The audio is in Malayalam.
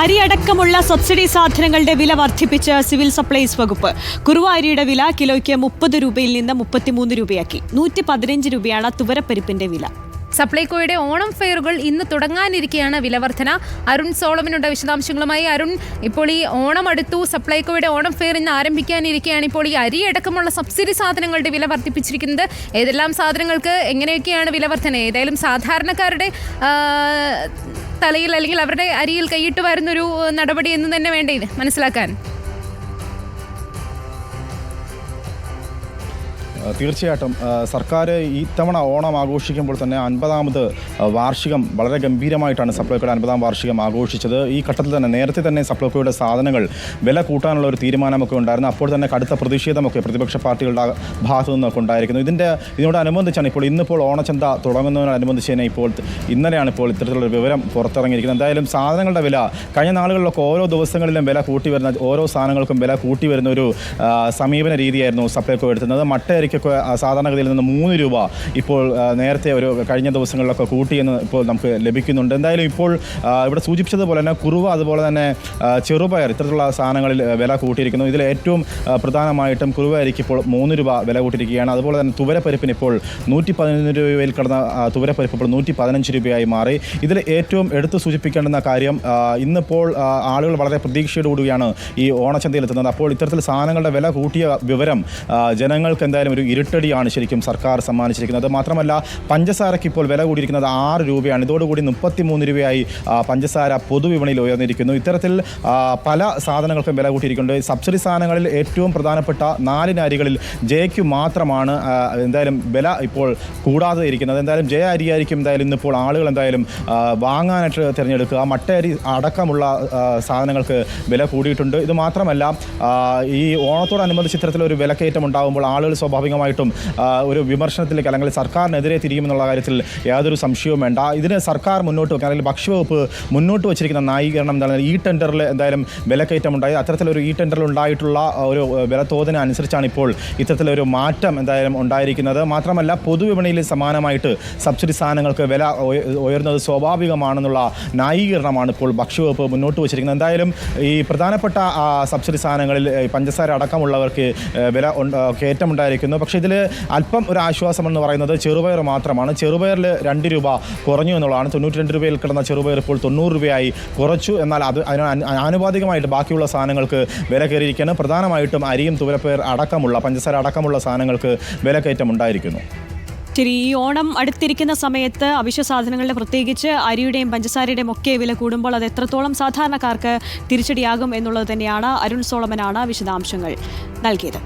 അരിയടക്കമുള്ള സബ്സിഡി സാധനങ്ങളുടെ വില വർദ്ധിപ്പിച്ച് സിവിൽ സപ്ലൈസ് വകുപ്പ് കുറുവ അരിയുടെ വില കിലോയ്ക്ക് മുപ്പത് രൂപയിൽ നിന്ന് മുപ്പത്തിമൂന്ന് രൂപയാക്കി. നൂറ്റി പതിനഞ്ച് രൂപയാണ് തുവരപ്പരിപ്പിന്റെ വില. സപ്ലൈകോയുടെ ഓണം ഫെയറുകൾ ഇന്ന് തുടങ്ങാനിരിക്കെയാണ് വിലവർധന. അരുൺ സോളമിനുണ്ട് വിശദാംശങ്ങളുമായി. അരുൺ ഇപ്പോൾ ഈ ഓണം അടുത്തു. സപ്ലൈകോയുടെ ഓണം ഫെയർ ഇന്ന് ആരംഭിക്കാനിരിക്കെയാണ് ഇപ്പോൾ ഈ അരി അടക്കമുള്ള സബ്സിഡി സാധനങ്ങളുടെ വില വർദ്ധിപ്പിച്ചിരിക്കുന്നത്. ഏതെല്ലാം സാധനങ്ങൾക്ക് എങ്ങനെയൊക്കെയാണ് വിലവർധന ഏതായാലും സാധാരണക്കാരുടെ തലയിൽ അല്ലെങ്കിൽ അവരുടെ അരിയിൽ കൈയിട്ട് വരുന്നൊരു നടപടി എന്ന് തന്നെ വേണ്ടേ ഇത് മനസ്സിലാക്കാൻ? തീർച്ചയായിട്ടും സർക്കാർ ഈ തവണ ഓണം ആഘോഷിക്കുമ്പോൾ തന്നെ അൻപതാമത് വാർഷികം വളരെ ഗംഭീരമായിട്ടാണ് സപ്ലൈക്കോയുടെ അൻപതാം വാർഷികം ആഘോഷിച്ചത്. ഈ ഘട്ടത്തിൽ തന്നെ നേരത്തെ തന്നെ സപ്ലൈക്കോയുടെ സാധനങ്ങൾ വില കൂട്ടാനുള്ള ഒരു തീരുമാനമൊക്കെ ഉണ്ടായിരുന്നു. അപ്പോൾ തന്നെ കടുത്ത പ്രതിഷേധമൊക്കെ പ്രതിപക്ഷ പാർട്ടികളുടെ ഭാഗത്തു നിന്നൊക്കെ ഉണ്ടായിരിക്കുന്നു. ഇതിന്റെ ഇതിനോടനുബന്ധിച്ചാണ് ഇപ്പോൾ ഇന്നിപ്പോൾ ഓണച്ചന്ത തുടങ്ങുന്നതിനോടനുബന്ധിച്ച് തന്നെ ഇപ്പോൾ ഇന്നലെയാണ് ഇപ്പോൾ ഇത്തരത്തിലുള്ള വിവരം പുറത്തിറങ്ങിയിരിക്കുന്നത്. എന്തായാലും സാധനങ്ങളുടെ വില കഴിഞ്ഞ നാളുകളിലൊക്കെ ഓരോ ദിവസങ്ങളിലും വില കൂട്ടി വരുന്ന ഓരോ സാധനങ്ങൾക്കും വില കൂട്ടി വരുന്ന ഒരു സമീപന രീതിയായിരുന്നു സപ്ലൈക്കോ എടുത്തുന്നത് മട്ടയരിക്കൊക്കെ ആ, സാധാരണഗതിയിൽ നിന്ന് മൂന്ന് രൂപ ഇപ്പോൾ നേരത്തെ ഒരു കഴിഞ്ഞ ദിവസങ്ങളിലൊക്കെ കൂട്ടിയെന്ന് ഇപ്പോൾ നമുക്ക് ലഭിക്കുന്നുണ്ട്. എന്തായാലും ഇപ്പോൾ ഇവിടെ സൂചിപ്പിച്ചതുപോലെ തന്നെ കുറുവ അതുപോലെ തന്നെ ചെറുപയർ ഇത്തരത്തിലുള്ള സാധനങ്ങളിൽ വില കൂട്ടിയിരിക്കുന്നു. ഇതിൽ ഏറ്റവും പ്രധാനമായിട്ടും കുറുവ അരിക്ക് ഇപ്പോൾ മൂന്ന് രൂപ വില കൂട്ടിയിരിക്കുകയാണ്. അതുപോലെ തന്നെ തുവരപ്പരിപ്പിന് ഇപ്പോൾ നൂറ്റി പതിനൊന്ന് രൂപയിൽ കടന്ന തുവരപ്പരിപ്പ് ഇപ്പോൾ നൂറ്റി പതിനഞ്ച് രൂപയായി മാറി. ഇതിൽ ഏറ്റവും എടുത്തു സൂചിപ്പിക്കേണ്ടുന്ന കാര്യം ഇന്നിപ്പോൾ ആളുകൾ വളരെ പ്രതീക്ഷയോടുകൂടിയാണ് ഈ ഓണച്ചന്തയിൽ എത്തുന്നത്. അപ്പോൾ ഇത്തരത്തിൽ സാധനങ്ങളുടെ വില കൂട്ടിയ വിവരം ജനങ്ങൾക്ക് എന്തായാലും ഒരു ഇരുട്ടടിയാണ് ശരിക്കും സർക്കാർ സമ്മാനിച്ചിരിക്കുന്നത്. മാത്രമല്ല പഞ്ചസാരയ്ക്ക് ഇപ്പോൾ വില കൂടിയിരിക്കുന്നത് ആറ് രൂപയാണ്. ഇതോടുകൂടി മുപ്പത്തി മൂന്ന് രൂപയായി പഞ്ചസാര പൊതുവിപണിയിൽ ഉയർന്നിരിക്കുന്നു. ഇത്തരത്തിൽ പല സാധനങ്ങൾക്കും വില കൂട്ടിയിരിക്കുന്നുണ്ട് സബ്സിഡി സാധനങ്ങളിൽ ഏറ്റവും പ്രധാനപ്പെട്ട നാലിനരികളിൽ ജയയ്ക്ക് മാത്രമാണ് എന്തായാലും വില ഇപ്പോൾ കൂടാതെ ഇരിക്കുന്നത്. എന്തായാലും ജയ അരിയായിരിക്കും എന്തായാലും ഇന്നിപ്പോൾ ആളുകൾ എന്തായാലും വാങ്ങാനായിട്ട് തിരഞ്ഞെടുക്കുക. മട്ട അരി അടക്കമുള്ള സാധനങ്ങൾക്ക് വില കൂടിയിട്ടുണ്ട്. ഇത് മാത്രമല്ല ഈ ഓണത്തോടനുബന്ധിച്ച് ഇത്തരത്തിലൊരു വിലക്കയറ്റം ഉണ്ടാകുമ്പോൾ ആളുകൾ സ്വാഭാവികമായിട്ടും ഒരു വിമർശനത്തിലേക്ക് അല്ലെങ്കിൽ സർക്കാരിനെതിരെ തിരിയുമെന്നുള്ള കാര്യത്തിൽ യാതൊരു സംശയവും വേണ്ട. ഇതിന് സർക്കാർ മുന്നോട്ട് വെക്കുക അല്ലെങ്കിൽ ഭക്ഷ്യവകുപ്പ് മുന്നോട്ട് വെച്ചിരിക്കുന്ന ന്യായീകരണം എന്താണ്? ഈ ടെൻഡറിൽ എന്തായാലും വിലക്കയറ്റം ഉണ്ടായി അത്തരത്തിലൊരു ഈ ടെൻഡറിൽ ഉണ്ടായിട്ടുള്ള ഒരു വില തോതിന് അനുസരിച്ചാണ് ഇപ്പോൾ ഇത്തരത്തിലൊരു മാറ്റം എന്തായാലും ഉണ്ടായിരിക്കുന്നത്. മാത്രമല്ല പൊതുവിപണിയിൽ സമാനമായിട്ട് സബ്സിഡി സാധനങ്ങൾക്ക് വില ഉയ- ഉയർന്നത് സ്വാഭാവികമാണെന്നുള്ള ന്യായീകരണമാണ് ഇപ്പോൾ ഭക്ഷ്യവകുപ്പ് മുന്നോട്ട് വച്ചിരിക്കുന്നത്. എന്തായാലും ഈ പ്രധാനപ്പെട്ട സബ്സിഡി സാധനങ്ങളിൽ പഞ്ചസാര അടക്കമുള്ളവർക്ക് വില കയറ്റമുണ്ടായിരിക്കുന്നു. പക്ഷേ ഇതിൽ അല്പം ഒരു ആശ്വാസം എന്ന് പറയുന്നത് ചെറുപയർ മാത്രമാണ്. ചെറുപയറിൽ രണ്ട് രൂപ കുറഞ്ഞു എന്നുള്ളതാണ്. തൊണ്ണൂറ്റി രണ്ട് രൂപയിൽ കിടന്ന ചെറുപയർ ഇപ്പോൾ തൊണ്ണൂറ് രൂപയായി കുറച്ചു. എന്നാൽ അത് അതിന് ആനുപാതികമായിട്ട് ബാക്കിയുള്ള സാധനങ്ങൾക്ക് വില കയറിയിരിക്കുകയാണ്. പ്രധാനമായിട്ടും അരിയും തുവരപ്പയർ അടക്കമുള്ള പഞ്ചസാര അടക്കമുള്ള സാധനങ്ങൾക്ക് വിലക്കയറ്റം ഉണ്ടായിരിക്കുന്നു. ശരി ഈ ഓണം അടുത്തിരിക്കുന്ന സമയത്ത് അവശ്യ സാധനങ്ങളുടെ പ്രത്യേകിച്ച് അരിയുടെയും പഞ്ചസാരയുടെയും ഒക്കെ വില കൂടുമ്പോൾ അത് എത്രത്തോളം സാധാരണക്കാർക്ക് തിരിച്ചടിയാകും എന്നുള്ളത് തന്നെയാണ് അരുൺ സോളമനാണ് വിശദാംശങ്ങൾ നൽകിയത്.